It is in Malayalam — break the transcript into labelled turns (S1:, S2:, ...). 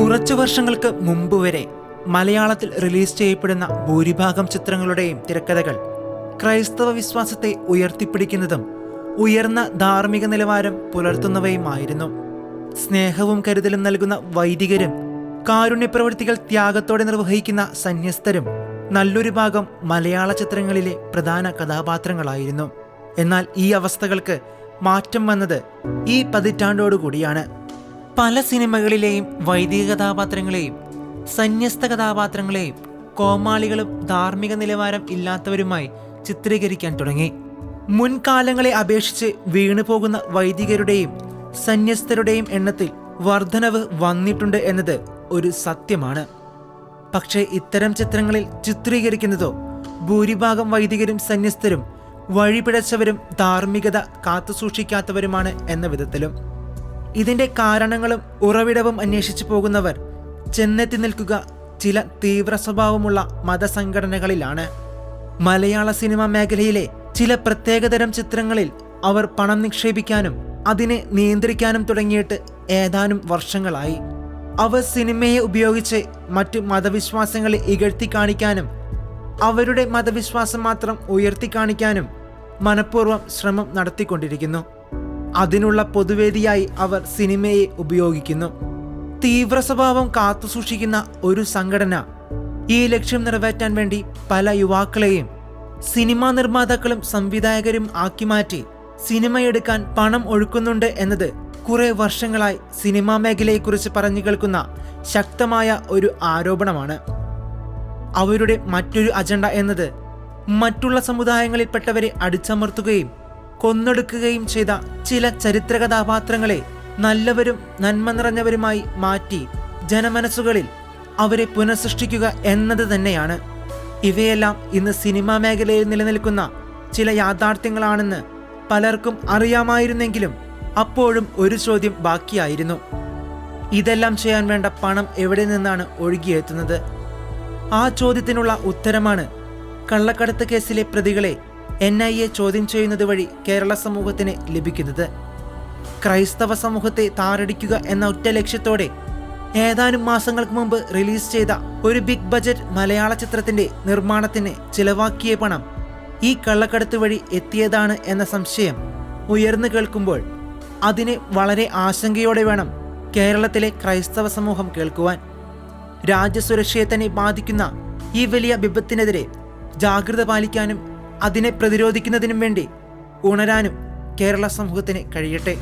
S1: കുറച്ചു വർഷങ്ങൾക്ക് മുമ്പ് വരെ മലയാളത്തിൽ റിലീസ് ചെയ്യപ്പെടുന്ന ഭൂരിഭാഗം ചിത്രങ്ങളുടെയും തിരക്കഥകൾ ക്രൈസ്തവ വിശ്വാസത്തെ ഉയർത്തിപ്പിടിക്കുന്നതും ഉയർന്ന ധാർമ്മിക നിലവാരം പുലർത്തുന്നവയുമായിരുന്നു. സ്നേഹവും കരുതലും നൽകുന്ന വൈദികരും കാരുണ്യപ്രവൃത്തികൾ ത്യാഗത്തോടെ നിർവഹിക്കുന്ന സന്യസ്തരും നല്ലൊരു ഭാഗം മലയാള ചിത്രങ്ങളിലെ പ്രധാന കഥാപാത്രങ്ങളായിരുന്നു. എന്നാൽ ഈ അവസ്ഥകൾക്ക് മാറ്റം വന്നത് ഈ പതിറ്റാണ്ടോടുകൂടിയാണ്. പല സിനിമകളിലെയും വൈദിക കഥാപാത്രങ്ങളെയും സന്യസ്ത കഥാപാത്രങ്ങളെയും കോമാളികളും ധാർമ്മിക നിലവാരം ഇല്ലാത്തവരുമായി ചിത്രീകരിക്കാൻ തുടങ്ങി. മുൻകാലങ്ങളെ അപേക്ഷിച്ച് വീണുപോകുന്ന വൈദികരുടെയും സന്യസ്തരുടെയും എണ്ണത്തിൽ വർധനവ് വന്നിട്ടുണ്ട് എന്നത് ഒരു സത്യമാണ്. പക്ഷേ ഇത്തരം ചിത്രങ്ങളിൽ ചിത്രീകരിക്കുന്നതോ ഭൂരിഭാഗം വൈദികരും സന്യസ്തരും വഴിപിഴച്ചവരും ധാർമ്മികത കാത്തുസൂക്ഷിക്കാത്തവരുമാണ് എന്ന വിധത്തിലും. ഇതിന്റെ കാരണങ്ങളും ഉറവിടവും അന്വേഷിച്ചു പോകുന്നവർ ചെന്നെത്തി നിൽക്കുക ചില തീവ്ര സ്വഭാവമുള്ള മതസംഘടനകളിലാണ്. മലയാള സിനിമാ മേഖലയിലെ ചില പ്രത്യേകതരം ചിത്രങ്ങളിൽ അവർ പണം നിക്ഷേപിക്കാനും അതിനെ നിയന്ത്രിക്കാനും തുടങ്ങിയിട്ട് ഏതാനും വർഷങ്ങളായി. അവർ സിനിമയെ ഉപയോഗിച്ച് മറ്റു മതവിശ്വാസങ്ങളെ ഇകഴ്ത്തി കാണിക്കാനും അവരുടെ മതവിശ്വാസം മാത്രം ഉയർത്തി കാണിക്കാനും മനഃപൂർവം ശ്രമം നടത്തിക്കൊണ്ടിരിക്കുന്നു. അതിനുള്ള പൊതുവേദിയായി അവർ സിനിമയെ ഉപയോഗിക്കുന്നു. തീവ്ര സ്വഭാവം കാത്തുസൂക്ഷിക്കുന്ന ഒരു സംഘടന ഈ ലക്ഷ്യം നിറവേറ്റാൻ വേണ്ടി പല യുവാക്കളെയും സിനിമാ നിർമ്മാതാക്കളും സംവിധായകരും ആക്കി മാറ്റി സിനിമയെടുക്കാൻ പണം ഒഴുക്കുന്നുണ്ട് എന്നത് കുറെ വർഷങ്ങളായി സിനിമാ മേഖലയെക്കുറിച്ച് പറഞ്ഞു കേൾക്കുന്ന ശക്തമായ ഒരു ആരോപണമാണ്. അവരുടെ മറ്റൊരു അജണ്ട എന്നത് മറ്റുള്ള സമുദായങ്ങളിൽപ്പെട്ടവരെ അടിച്ചമർത്തുകയും കൊന്നൊടുക്കുകയും ചെയ്ത ചില ചരിത്ര കഥാപാത്രങ്ങളെ നല്ലവരും നന്മ നിറഞ്ഞവരുമായി മാറ്റി ജനമനസ്സുകളിൽ അവരെ പുനഃസൃഷ്ടിക്കുക എന്നത് തന്നെയാണ്. ഇവയെല്ലാം ഇന്ന് സിനിമാ മേഖലയിൽ നിലനിൽക്കുന്ന ചില യാഥാർത്ഥ്യങ്ങളാണെന്ന് പലർക്കും അറിയാമായിരുന്നെങ്കിലും അപ്പോഴും ഒരു ചോദ്യം ബാക്കിയായിരുന്നു. ഇതെല്ലാം ചെയ്യാൻ വേണ്ട പണം എവിടെ നിന്നാണ് ഒഴുകിയെത്തുന്നത്? ആ ചോദ്യത്തിനുള്ള ഉത്തരമാണ് കള്ളക്കടത്ത് കേസിലെ പ്രതികളെ എൻ ഐ എ ചോദ്യം ചെയ്യുന്നത് വഴി കേരള സമൂഹത്തിന് ലഭിക്കുന്നത്. ക്രൈസ്തവ സമൂഹത്തെ താറടിക്കുക എന്ന ഒറ്റ ലക്ഷ്യത്തോടെ ഏതാനും മാസങ്ങൾക്ക് മുമ്പ് റിലീസ് ചെയ്ത ഒരു ബിഗ് ബജറ്റ് മലയാള ചിത്രത്തിന്റെ നിർമ്മാണത്തിന് ചിലവാക്കിയ പണം ഈ കള്ളക്കടത്ത് വഴി എത്തിയതാണ് എന്ന സംശയം ഉയർന്നു കേൾക്കുമ്പോൾ അതിനെ വളരെ ആശങ്കയോടെ വേണം കേരളത്തിലെ ക്രൈസ്തവ സമൂഹം കേൾക്കുവാൻ. രാജ്യസുരക്ഷയെ തന്നെ ബാധിക്കുന്ന ഈ വലിയ വിപത്തിനെതിരെ ജാഗ്രത പാലിക്കാനും അതിനെ പ്രതിരോധിക്കുന്നതിനും വേണ്ടി ഉണരാനും കേരള സമൂഹത്തിന് കഴിയട്ടെ.